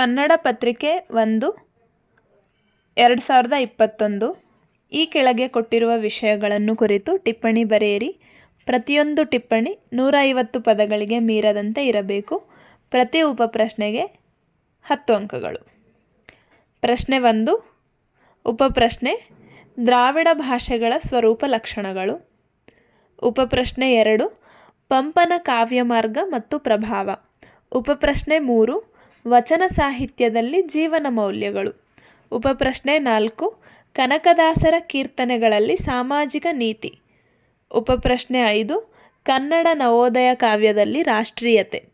ಕನ್ನಡ ಪತ್ರಿಕೆ ಒಂದು, ಎರಡು ಸಾವಿರದ ಇಪ್ಪತ್ತೊಂದು. ಈ ಕೆಳಗೆ ಕೊಟ್ಟಿರುವ ವಿಷಯಗಳನ್ನು ಕುರಿತು ಟಿಪ್ಪಣಿ ಬರೆಯಿರಿ. ಪ್ರತಿಯೊಂದು ಟಿಪ್ಪಣಿ ನೂರ ಐವತ್ತು ಪದಗಳಿಗೆ ಮೀರದಂತೆ ಇರಬೇಕು. ಪ್ರತಿ ಉಪಪ್ರಶ್ನೆಗೆ ಹತ್ತು ಅಂಕಗಳು. ಪ್ರಶ್ನೆ ಒಂದು, ಉಪಪ್ರಶ್ನೆ ದ್ರಾವಿಡ ಭಾಷೆಗಳ ಸ್ವರೂಪ ಲಕ್ಷಣಗಳು. ಉಪಪ್ರಶ್ನೆ ಎರಡು, ಪಂಪನ ಕಾವ್ಯ ಮಾರ್ಗ ಮತ್ತು ಪ್ರಭಾವ. ಉಪಪ್ರಶ್ನೆ ಮೂರು ವಚನ ಸಾಹಿತ್ಯದಲ್ಲಿ ಜೀವನ ಮೌಲ್ಯಗಳು. ಉಪಪ್ರಶ್ನೆ ನಾಲ್ಕು, ಕನಕದಾಸರ ಕೀರ್ತನೆಗಳಲ್ಲಿ ಸಾಮಾಜಿಕ ನೀತಿ. ಉಪಪ್ರಶ್ನೆ ಐದು, ಕನ್ನಡ ನವೋದಯ ಕಾವ್ಯದಲ್ಲಿ ರಾಷ್ಟ್ರೀಯತೆ.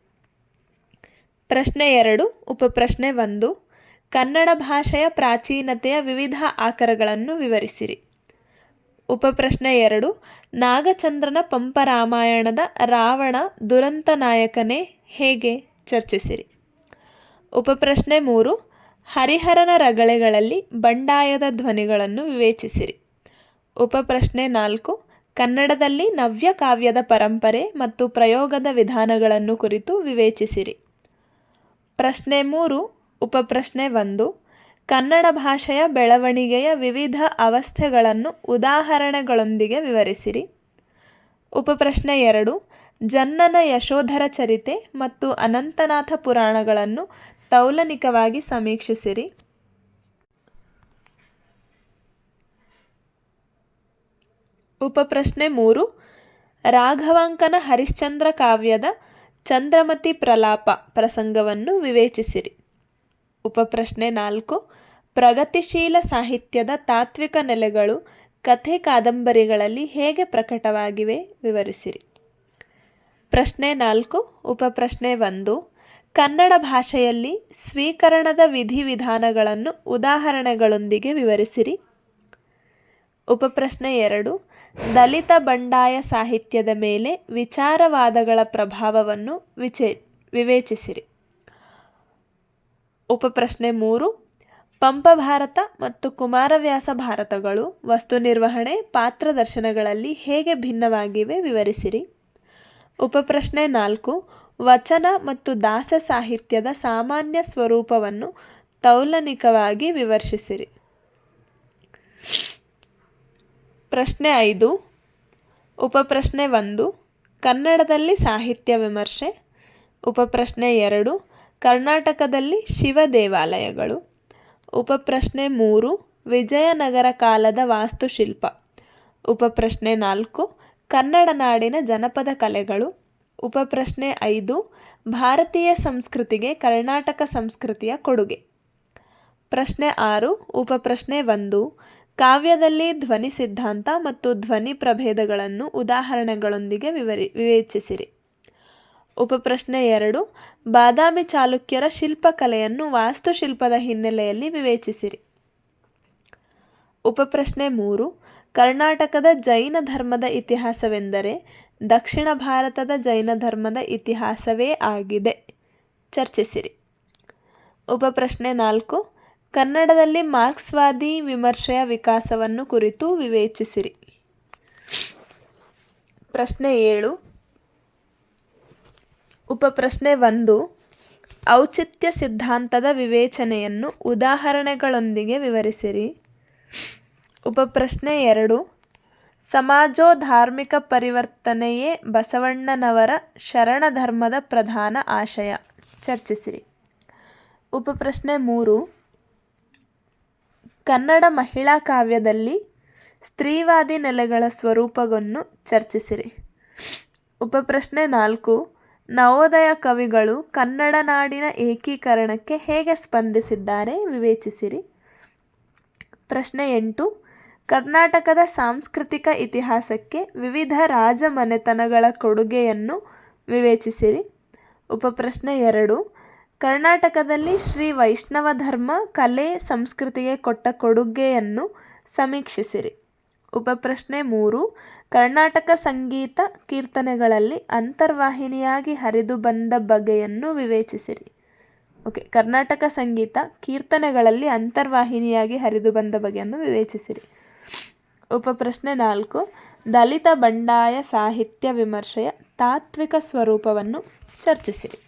ಪ್ರಶ್ನೆ ಎರಡು, ಉಪಪ್ರಶ್ನೆ ಒಂದು, ಕನ್ನಡ ಭಾಷೆಯ ಪ್ರಾಚೀನತೆಯ ವಿವಿಧ ಆಕರಗಳನ್ನು ವಿವರಿಸಿರಿ. ಉಪಪ್ರಶ್ನೆ ಎರಡು, ನಾಗಚಂದ್ರನ ಪಂಪ ರಾಮಾಯಣದ ರಾವಣ ದುರಂತ ನಾಯಕನೇ ಹೇಗೆ ಚರ್ಚಿಸಿರಿ? ಉಪಪ್ರಶ್ನೆ ಮೂರು. ಹರಿಹರನ ರಗಳೆಗಳಲ್ಲಿ ಬಂಡಾಯದ ಧ್ವನಿಗಳನ್ನು ವಿವೇಚಿಸಿರಿ. ಉಪಪ್ರಶ್ನೆ ನಾಲ್ಕು. ಕನ್ನಡದಲ್ಲಿ ನವ್ಯ ಕಾವ್ಯದ ಪರಂಪರೆ ಮತ್ತು ಪ್ರಯೋಗದ ವಿಧಾನಗಳನ್ನು ಕುರಿತು ವಿವೇಚಿಸಿರಿ. ಪ್ರಶ್ನೆ ಮೂರು. ಉಪಪ್ರಶ್ನೆ ಒಂದು. ಕನ್ನಡ ಭಾಷೆಯ ಬೆಳವಣಿಗೆಯ ವಿವಿಧ ಅವಸ್ಥೆಗಳನ್ನು ಉದಾಹರಣೆಗಳೊಂದಿಗೆ ವಿವರಿಸಿರಿ. ಉಪಪ್ರಶ್ನೆ ಎರಡು. ಜನ್ನನ ಯಶೋಧರ ಚರಿತೆ ಮತ್ತು ಅನಂತನಾಥ ಪುರಾಣಗಳನ್ನು ತೌಲನಿಕವಾಗಿ ಸಮೀಕ್ಷಿಸಿರಿ. ಉಪಪ್ರಶ್ನೆ ಮೂರು. ರಾಘವಾಂಕನ ಹರಿಶ್ಚಂದ್ರ ಕಾವ್ಯದ ಚಂದ್ರಮತಿ ಪ್ರಲಾಪ ಪ್ರಸಂಗವನ್ನು ವಿವೇಚಿಸಿರಿ. ಉಪಪ್ರಶ್ನೆ ನಾಲ್ಕು. ಪ್ರಗತಿಶೀಲ ಸಾಹಿತ್ಯದ ತಾತ್ವಿಕ ನೆಲೆಗಳು ಕಥೆ ಕಾದಂಬರಿಗಳಲ್ಲಿ ಹೇಗೆ ಪ್ರಕಟವಾಗಿವೆ ವಿವರಿಸಿರಿ. ಪ್ರಶ್ನೆ ನಾಲ್ಕು. ಉಪಪ್ರಶ್ನೆ ಒಂದು. ಕನ್ನಡ ಭಾಷೆಯಲ್ಲಿ ಸ್ವೀಕರಣದ ವಿಧಿವಿಧಾನಗಳನ್ನು ಉದಾಹರಣೆಗಳೊಂದಿಗೆ ವಿವರಿಸಿರಿ. ಉಪಪ್ರಶ್ನೆ ಎರಡು. ದಲಿತ ಬಂಡಾಯ ಸಾಹಿತ್ಯದ ಮೇಲೆ ವಿಚಾರವಾದಗಳ ಪ್ರಭಾವವನ್ನು ವಿಚೇ, ವಿವೇಚಿಸಿರಿ. ಉಪಪ್ರಶ್ನೆ ಮೂರು. ಪಂಪ ಭಾರತ ಮತ್ತು ಕುಮಾರವ್ಯಾಸ ಭಾರತಗಳು ವಸ್ತು ನಿರ್ವಹಣೆ, ಪಾತ್ರ ದರ್ಶನಗಳಲ್ಲಿ ಹೇಗೆ ಭಿನ್ನವಾಗಿವೆ ವಿವರಿಸಿರಿ. ಉಪಪ್ರಶ್ನೆ ನಾಲ್ಕು. ವಚನ ಮತ್ತು ದಾಸ ಸಾಹಿತ್ಯದ ಸಾಮಾನ್ಯ ಸ್ವರೂಪವನ್ನು ತೌಲನಿಕವಾಗಿ ವಿವರ್ಷಿಸಿರಿ. ಪ್ರಶ್ನೆ ಐದು. ಉಪಪ್ರಶ್ನೆ ಒಂದು. ಕನ್ನಡದಲ್ಲಿ ಸಾಹಿತ್ಯ ವಿಮರ್ಶೆ. ಉಪಪ್ರಶ್ನೆ ಎರಡು. ಕರ್ನಾಟಕದಲ್ಲಿ ಶಿವ ದೇವಾಲಯಗಳು. ಉಪಪ್ರಶ್ನೆ ಮೂರು. ವಿಜಯನಗರ ಕಾಲದ ವಾಸ್ತುಶಿಲ್ಪ. ಉಪಪ್ರಶ್ನೆ ನಾಲ್ಕು. ಕನ್ನಡ ನಾಡಿನ ಜನಪದ ಕಲೆಗಳು. ಉಪಪ್ರಶ್ನೆ ಐದು, ಭಾರತೀಯ ಸಂಸ್ಕೃತಿಗೆ ಕರ್ನಾಟಕ ಸಂಸ್ಕೃತಿಯ ಕೊಡುಗೆ. ಪ್ರಶ್ನೆ ಆರು, ಉಪಪ್ರಶ್ನೆ ಒಂದು, ಕಾವ್ಯದಲ್ಲಿ ಧ್ವನಿ ಸಿದ್ಧಾಂತ ಮತ್ತು ಧ್ವನಿ ಪ್ರಭೇದಗಳನ್ನು ಉದಾಹರಣೆಗಳೊಂದಿಗೆ ವಿವರಿ, ವಿವೇಚಿಸಿರಿ. ಉಪಪ್ರಶ್ನೆ ಎರಡು, ಬಾದಾಮಿ ಚಾಲುಕ್ಯರ ಶಿಲ್ಪಕಲೆಯನ್ನು ವಾಸ್ತುಶಿಲ್ಪದ ಹಿನ್ನೆಲೆಯಲ್ಲಿ ವಿವೇಚಿಸಿರಿ. ಉಪಪ್ರಶ್ನೆ ಮೂರು ಕರ್ನಾಟಕದ ಜೈನ ಧರ್ಮದ ಇತಿಹಾಸವೆಂದರೆ ದಕ್ಷಿಣ ಭಾರತದ ಜೈನ ಧರ್ಮದ ಇತಿಹಾಸವೇ ಆಗಿದೆ. ಚರ್ಚಿಸಿರಿ. ಉಪಪ್ರಶ್ನೆ ನಾಲ್ಕು. ಕನ್ನಡದಲ್ಲಿ ಮಾರ್ಕ್ಸ್ವಾದಿ ವಿಮರ್ಶೆಯ ವಿಕಾಸವನ್ನು ಕುರಿತು ವಿವೇಚಿಸಿರಿ. ಪ್ರಶ್ನೆ ಏಳು. ಉಪಪ್ರಶ್ನೆ ಒಂದು. ಔಚಿತ್ಯ ಸಿದ್ಧಾಂತದ ವಿವೇಚನೆಯನ್ನು ಉದಾಹರಣೆಗಳೊಂದಿಗೆ ವಿವರಿಸಿರಿ. ಉಪಪ್ರಶ್ನೆ ಎರಡು. ಸಮಾಜೋಧಾರ್ಮಿಕ ಪರಿವರ್ತನೆಯೇ ಬಸವಣ್ಣನವರ ಶರಣ ಧರ್ಮದ ಪ್ರಧಾನ ಆಶಯ. ಚರ್ಚಿಸಿರಿ. ಉಪಪ್ರಶ್ನೆ ಮೂರು. ಕನ್ನಡ ಮಹಿಳಾ ಕಾವ್ಯದಲ್ಲಿ ಸ್ತ್ರೀವಾದಿ ನೆಲೆಗಳ ಸ್ವರೂಪವನ್ನು ಚರ್ಚಿಸಿರಿ. ಉಪಪ್ರಶ್ನೆ ನಾಲ್ಕು. ನವೋದಯ ಕವಿಗಳು ಕನ್ನಡ ನಾಡಿನ ಏಕೀಕರಣಕ್ಕೆ ಹೇಗೆ ಸ್ಪಂದಿಸಿದ್ದಾರೆ ವಿವೇಚಿಸಿರಿ. ಪ್ರಶ್ನೆ ಎಂಟು. ಕರ್ನಾಟಕದ ಸಾಂಸ್ಕೃತಿಕ ಇತಿಹಾಸಕ್ಕೆ ವಿವಿಧ ರಾಜಮನೆತನಗಳ ಕೊಡುಗೆಯನ್ನು ವಿವೇಚಿಸಿರಿ. ಉಪಪ್ರಶ್ನೆ ಎರಡು. ಕರ್ನಾಟಕದಲ್ಲಿ ಶ್ರೀ ವೈಷ್ಣವ ಧರ್ಮ ಕಲೆ ಸಂಸ್ಕೃತಿಗೆ ಕೊಟ್ಟ ಕೊಡುಗೆಯನ್ನು ಸಮೀಕ್ಷಿಸಿರಿ. ಉಪಪ್ರಶ್ನೆ ಮೂರು. ಕರ್ನಾಟಕ ಸಂಗೀತ ಕೀರ್ತನೆಗಳಲ್ಲಿ ಅಂತರ್ವಾಹಿನಿಯಾಗಿ ಹರಿದು ಬಂದ ಬಗೆಯನ್ನು ವಿವೇಚಿಸಿರಿ. ಓಕೆ, ಕರ್ನಾಟಕ ಸಂಗೀತ ಕೀರ್ತನೆಗಳಲ್ಲಿ ಅಂತರ್ವಾಹಿನಿಯಾಗಿ ಹರಿದು ಬಂದ ಬಗೆಯನ್ನು ವಿವೇಚಿಸಿರಿ. ಉಪಪ್ರಶ್ನೆ ನಾಲ್ಕು. ದಲಿತ ಬಂಡಾಯ ಸಾಹಿತ್ಯ ವಿಮರ್ಶೆಯ ತಾತ್ವಿಕ ಸ್ವರೂಪವನ್ನು ಚರ್ಚಿಸಿರಿ.